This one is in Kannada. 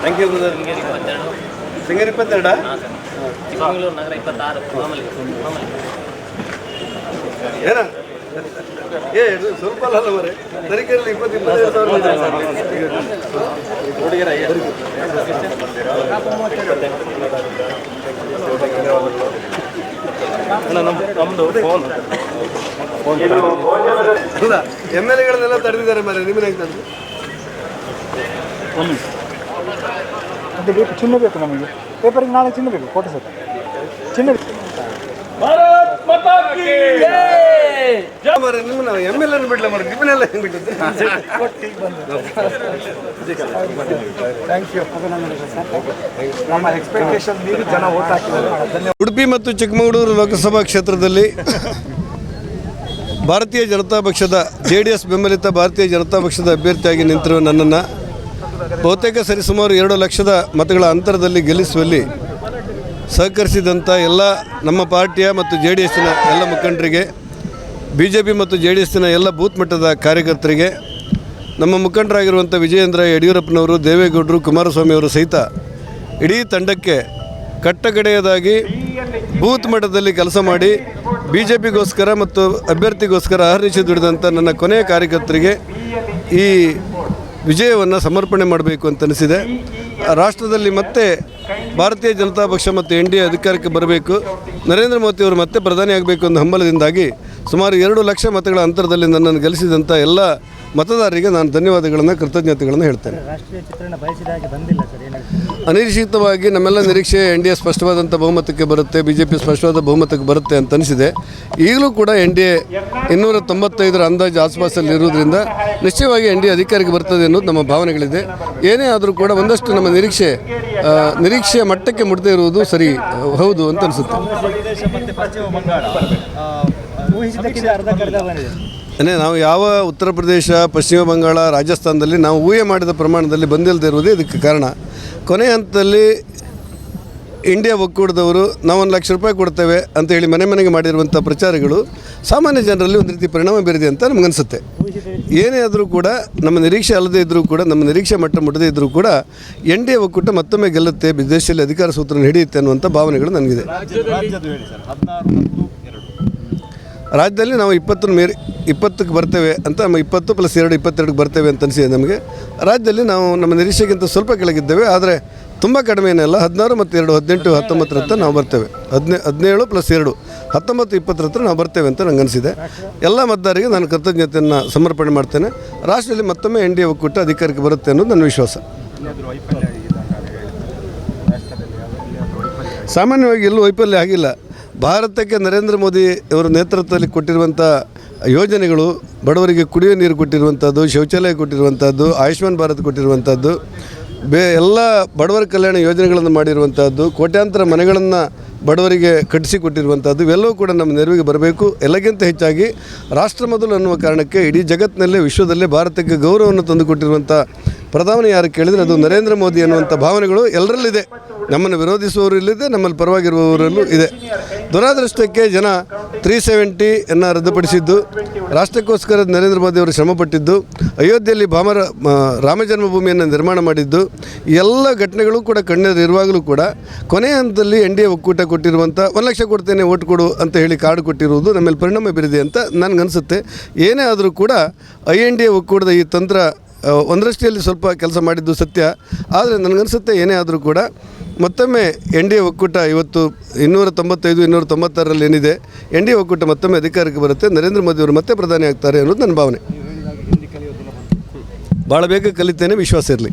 Thank you brother singer ಇಪ್ಪತ್ತೆರಡ Chikkamagaluru ನಗರ ಇಪ್ಪತ್ತಾರು ಮಾಮೂಲಿ ಮಾಮೂಲಿ ಏನ ಏ ಇದು ಸ್ವಲ್ಪ ಅಲ್ಲ ಮರೆ ತರೀಕೆರೆಯಲ್ಲಿ ಇಪ್ಪತ್ತು ಇಪ್ಪತ್ತೈದು ಸಾವಿರ ಹುಡುಗಿರ ನಮ್ಮದು ಫೋನ್ ಅಲ್ಲ ಎಂ ಎಲ್ ಎಗಳನ್ನೆಲ್ಲ ತಡೆದಿದ್ದಾರೆ ಮರೆ ನಿಮ್ಮನೆ ಹೆಂಗೆ ತಡೆದು ಅದು ಬೇಕು ಚಿನ್ನ ಬೇಕು ನಮಗೆ. ಪೇಪರಿಗೆ ನಾಳೆ ಚಿನ್ನ ಬೇಕು ಫೋಟೋ ಸರ್. ಚಿನ್ನ ಬೇಕು. ಮರೆ ಎಂ ಎಲ್ ಬಿಡ್ಲ ಮರೆ ನಿಮ್ಮನ್ನೆಲ್ಲ ಹೆಂಗೆ ಬಿಟ್ಟಿದ್ದು ಉಡುಪಿ ಮತ್ತು ಚಿಕ್ಕಮಗಳೂರು ಲೋಕಸಭಾ ಕ್ಷೇತ್ರದಲ್ಲಿ ಭಾರತೀಯ ಜನತಾ ಪಕ್ಷದ ಜೆ ಡಿ ಎಸ್ ಬೆಂಬಲಿತ ಭಾರತೀಯ ಜನತಾ ಪಕ್ಷದ ಅಭ್ಯರ್ಥಿಯಾಗಿ ನಿಂತಿರುವ ನನ್ನನ್ನು ಬಹುತೇಕ ಸರಿಸುಮಾರು ಎರಡು ಲಕ್ಷದ ಮತಗಳ ಅಂತರದಲ್ಲಿ ಗೆಲ್ಲಿಸುವಲ್ಲಿ ಸಹಕರಿಸಿದಂಥ ಎಲ್ಲ ನಮ್ಮ ಪಾರ್ಟಿಯ ಮತ್ತು ಜೆ ಡಿ ಎಸ್ಸಿನ ಎಲ್ಲ ಮುಖಂಡರಿಗೆ ಬಿ ಜೆ ಪಿ ಮತ್ತು ಜೆ ಡಿ ಎಸ್ನ ಎಲ್ಲ ಬೂತ್ ಮಟ್ಟದ ಕಾರ್ಯಕರ್ತರಿಗೆ, ನಮ್ಮ ಮುಖಂಡರಾಗಿರುವಂಥ ವಿಜಯೇಂದ್ರ ಯಡಿಯೂರಪ್ಪನವರು, ದೇವೇಗೌಡರು, ಕುಮಾರಸ್ವಾಮಿ ಅವರು ಸಹಿತ ಇಡೀ ತಂಡಕ್ಕೆ ಕಟ್ಟಕಡೆಯದಾಗಿ ಬೂತ್ ಮಟ್ಟದಲ್ಲಿ ಕೆಲಸ ಮಾಡಿ ಬಿ ಜೆ ಪಿಗೋಸ್ಕರ ಮತ್ತು ಅಭ್ಯರ್ಥಿಗೋಸ್ಕರ ಅಹರ್ನಿಶಿ ದುಡಿದಂಥ ನನ್ನ ಕೊನೆಯ ಕಾರ್ಯಕರ್ತರಿಗೆ ಈ ವಿಜಯವನ್ನು ಸಮರ್ಪಣೆ ಮಾಡಬೇಕು ಅಂತ ಅನಿಸಿದೆ. ರಾಷ್ಟ್ರದಲ್ಲಿ ಮತ್ತೆ ಭಾರತೀಯ ಜನತಾ ಪಕ್ಷ ಮತ್ತು ಎನ್ ಡಿ ಎ ಅಧಿಕಾರಕ್ಕೆ ಬರಬೇಕು. ನರೇಂದ್ರ ಮೋದಿ ಅವರು ಮತ್ತೆ ಪ್ರಧಾನಿ ಆಗಬೇಕು ಅನ್ನೋ ಹಂಬಲದಿಂದಾಗಿ ಸುಮಾರು ಎರಡು ಲಕ್ಷ ಮತಗಳ ಅಂತರದಲ್ಲಿ ನನ್ನನ್ನು ಗೆಲ್ಲಿಸಿದಂಥ ಎಲ್ಲ ಮತದಾರರಿಗೆ ನಾನು ಧನ್ಯವಾದಗಳನ್ನು ಕೃತಜ್ಞತೆಗಳನ್ನು ಹೇಳ್ತೇನೆ. ರಾಷ್ಟ್ರೀಯ ಚಿತ್ರಣ ಬಯಸಿದ ಹಾಗೆ ಬಂದಿಲ್ಲ ಸರ್ ಏನಾಗ್ತದೆ ಅನಿರೀಕ್ಷಿತವಾಗಿ ನಮ್ಮೆಲ್ಲ ನಿರೀಕ್ಷೆ ಎನ್ ಡಿ ಎ ಸ್ಪಷ್ಟವಾದಂಥ ಬಹುಮತಕ್ಕೆ ಬರುತ್ತೆ ಬಿ ಜೆ ಪಿ ಸ್ಪಷ್ಟವಾದ ಬಹುಮತಕ್ಕೆ ಬರುತ್ತೆ ಅಂತ ಅನಿಸಿದೆ ಈಗಲೂ ಕೂಡ ಎನ್ ಡಿ ಎ ಇನ್ನೂರ ತೊಂಬತ್ತೈದರ ಅಂದಾಜು ಆಸ್ಪಾಸಲ್ಲಿ ಇರುವುದರಿಂದ ನಿಶ್ಚಯವಾಗಿ ಎನ್ ಡಿ ಎ ಅಧಿಕಾರಕ್ಕೆ ಬರ್ತದೆ ಅನ್ನೋದು ನಮ್ಮ ಭಾವನೆಗಳಿದೆ. ಏನೇ ಆದರೂ ಕೂಡ ಒಂದಷ್ಟು ನಮ್ಮ ನಿರೀಕ್ಷೆ ನಿರೀಕ್ಷೆಯ ಮಟ್ಟಕ್ಕೆ ಮುಟ್ಟದೇ ಇರುವುದು ಸರಿ ಹೌದು ಅಂತ ಅನಿಸುತ್ತೆ. ಅಂದರೆ ನಾವು ಯಾವ ಉತ್ತರ ಪ್ರದೇಶ ಪಶ್ಚಿಮ ಬಂಗಾಳ ರಾಜಸ್ಥಾನದಲ್ಲಿ ನಾವು ಊಹೆ ಮಾಡಿದ ಪ್ರಮಾಣದಲ್ಲಿ ಬಂದಿಲ್ಲದೆ ಇರುವುದೇ ಇದಕ್ಕೆ ಕಾರಣ. ಕೊನೆ ಹಂತದಲ್ಲಿ ಇಂಡಿಯಾ ಒಕ್ಕೂಟದವರು ನಾವು ಒಂದು ಲಕ್ಷ ರೂಪಾಯಿ ಕೊಡ್ತೇವೆ ಅಂತ ಹೇಳಿ ಮನೆ ಮನೆಗೆ ಮಾಡಿರುವಂಥ ಪ್ರಚಾರಗಳು ಸಾಮಾನ್ಯ ಜನರಲ್ಲಿ ಒಂದು ರೀತಿ ಪರಿಣಾಮ ಬೀರಿದೆ ಅಂತ ನಮಗನ್ಸುತ್ತೆ. ಏನೇ ಆದರೂ ಕೂಡ ನಮ್ಮ ನಿರೀಕ್ಷೆ ಅಲ್ಲದೇ ಇದ್ದರೂ ಕೂಡ ನಮ್ಮ ನಿರೀಕ್ಷೆ ಮಟ್ಟ ಮುಟ್ಟದೇ ಇದ್ದರೂ ಕೂಡ ಎನ್ ಡಿ ಎ ಒಕ್ಕೂಟ ಮತ್ತೊಮ್ಮೆ ಗೆಲ್ಲುತ್ತೆ ಬಿದೇಶದಲ್ಲಿ ಅಧಿಕಾರ ಸೂತ್ರ ಹಿಡಿಯುತ್ತೆ ಅನ್ನುವಂಥ ಭಾವನೆಗಳು ನನಗಿದೆ ರಾಜ್ಯದಲ್ಲಿ ನಾವು ಇಪ್ಪತ್ತನ್ನು ಮೀರಿ ಇಪ್ಪತ್ತಕ್ಕೆ ಬರ್ತೇವೆ ಅಂತ ನಮ್ಮ ಇಪ್ಪತ್ತು ಪ್ಲಸ್ ಎರಡು ಇಪ್ಪತ್ತೆರಡಕ್ಕೆ ಬರ್ತೇವೆ ಅಂತ ಅನಿಸಿದೆ ನಮಗೆ. ರಾಜ್ಯದಲ್ಲಿ ನಾವು ನಮ್ಮ ನಿರೀಕ್ಷೆಗಿಂತ ಸ್ವಲ್ಪ ಕೆಳಗಿದ್ದೇವೆ, ಆದರೆ ತುಂಬ ಕಡಿಮೆ ಏನಲ್ಲ ಹದಿನಾರು ಮತ್ತು ಎರಡು, ಹದಿನೆಂಟು ಹತ್ತೊಂಬತ್ತರ ಹತ್ರ ನಾವು ಬರ್ತೇವೆ. ಹದಿನೇ, ಹದಿನೇಳು ಪ್ಲಸ್ ಎರಡು, ಹತ್ತೊಂಬತ್ತು ಇಪ್ಪತ್ತರ ಹತ್ರ ನಾವು ಬರ್ತೇವೆ ಅಂತ ನಂಗೆ ಅನಿಸಿದೆ. ಎಲ್ಲ ಮತದಾರರಿಗೆ ನಾನು ಕೃತಜ್ಞತೆಯನ್ನು ಸಮರ್ಪಣೆ ಮಾಡ್ತೇನೆ. ರಾಷ್ಟ್ರದಲ್ಲಿ ಮತ್ತೊಮ್ಮೆ ಎನ್ ಡಿ ಎ ಒಕ್ಕೂಟ ಅಧಿಕಾರಕ್ಕೆ ಬರುತ್ತೆ ಅನ್ನೋದು ನನ್ನ ವಿಶ್ವಾಸ. ಸಾಮಾನ್ಯವಾಗಿ ಎಲ್ಲೂ ವೈಫಲ್ಯ ಆಗಿಲ್ಲ. ಭಾರತಕ್ಕೆ ನರೇಂದ್ರ ಮೋದಿ ಅವರ ನೇತೃತ್ವದಲ್ಲಿ ಕೊಟ್ಟಿರುವಂಥ ಯೋಜನೆಗಳು, ಬಡವರಿಗೆ ಕುಡಿಯುವ ನೀರು ಕೊಟ್ಟಿರುವಂಥದ್ದು, ಶೌಚಾಲಯ ಕೊಟ್ಟಿರುವಂಥದ್ದು, ಆಯುಷ್ಮಾನ್ ಭಾರತ್ ಕೊಟ್ಟಿರುವಂಥದ್ದು, ಬೇ ಎಲ್ಲ ಬಡವರ ಕಲ್ಯಾಣ ಯೋಜನೆಗಳನ್ನು ಮಾಡಿರುವಂಥದ್ದು, ಕೋಟ್ಯಾಂತರ ಮನೆಗಳನ್ನು ಬಡವರಿಗೆ ಕಟ್ಟಿಸಿಕೊಟ್ಟಿರುವಂಥದ್ದು ಇವೆಲ್ಲವೂ ಕೂಡ ನಮ್ಮ ನೆರವಿಗೆ ಬರಬೇಕು. ಎಲ್ಲಕ್ಕಿಂತ ಹೆಚ್ಚಾಗಿ ರಾಷ್ಟ್ರ ಮೊದಲು ಅನ್ನುವ ಕಾರಣಕ್ಕೆ ಇಡೀ ಜಗತ್ತಿನಲ್ಲೇ ವಿಶ್ವದಲ್ಲೇ ಭಾರತಕ್ಕೆ ಗೌರವವನ್ನು ತಂದುಕೊಟ್ಟಿರುವಂಥ ಪ್ರಧಾನಿ ಯಾರು ಕೇಳಿದರೆ ಅದು ನರೇಂದ್ರ ಮೋದಿ ಅನ್ನುವಂಥ ಭಾವನೆಗಳು ಎಲ್ಲರಲ್ಲಿದೆ. ನಮ್ಮನ್ನು ವಿರೋಧಿಸುವವರು ಇಲ್ಲಿದೆ, ನಮ್ಮಲ್ಲಿ ಪರವಾಗಿರುವವರಲ್ಲೂ ಇದೆ. ದುರಾದೃಷ್ಟಕ್ಕೆ ಜನ ತ್ರೀ ಸೆವೆಂಟಿಯನ್ನು ರದ್ದುಪಡಿಸಿದ್ದು, ರಾಷ್ಟ್ರಕ್ಕೋಸ್ಕರ ನರೇಂದ್ರ ಮೋದಿ ಅವರು ಶ್ರಮಪಟ್ಟಿದ್ದು, ಅಯೋಧ್ಯೆಯಲ್ಲಿ ಭಾಮರ ರಾಮ ಜನ್ಮಭೂಮಿಯನ್ನು ನಿರ್ಮಾಣ ಮಾಡಿದ್ದು ಎಲ್ಲ ಘಟನೆಗಳು ಕೂಡ ಕಣ್ಣೆದುರಿರುವಾಗಲೂ ಕೂಡ ಕೊನೆಯ ಹಂತದಲ್ಲಿ ಎನ್ ಡಿ ಎ ಒಕ್ಕೂಟ ಕೊಟ್ಟಿರುವಂಥ ಒಂದು ಲಕ್ಷ ಕೊಡ್ತೇನೆ ಓಟ್ ಕೊಡು ಅಂತ ಹೇಳಿ ಕಾರ್ಡ್ ಕೊಟ್ಟಿರುವುದು ನಮ್ಮಲ್ಲಿ ಪರಿಣಾಮ ಬೀರಿದೆ ಅಂತ ನನಗನ್ಸುತ್ತೆ. ಏನೇ ಆದರೂ ಕೂಡ ಐ ಎನ್ ಡಿ ಎ ಒಕ್ಕೂಟದ ಈ ತಂತ್ರ ಒಂದರಷ್ಟಿಯಲ್ಲಿ ಸ್ವಲ್ಪ ಕೆಲಸ ಮಾಡಿದ್ದು ಸತ್ಯ. ಆದರೆ ನನಗನ್ಸುತ್ತೆ ಏನೇ ಆದರೂ ಕೂಡ ಮತ್ತೊಮ್ಮೆ ಎನ್ ಡಿ ಎ ಒಕ್ಕೂಟ ಇವತ್ತು ಇನ್ನೂರ ತೊಂಬತ್ತೈದು ಇನ್ನೂರ ತೊಂಬತ್ತಾರರಲ್ಲಿ ಏನಿದೆ ಎನ್ ಡಿ ಎ ಒಕ್ಕೂಟ ಮತ್ತೊಮ್ಮೆ ಅಧಿಕಾರಕ್ಕೆ ಬರುತ್ತೆ. ನರೇಂದ್ರ ಮೋದಿ ಅವರು ಮತ್ತೆ ಪ್ರಧಾನಿ ಆಗ್ತಾರೆ ಅನ್ನೋದು ನನ್ನ ಭಾವನೆ. ಭಾಳ ಬೇಗ ಕಲಿತೇನೆ ವಿಶ್ವಾಸ ಇರಲಿ.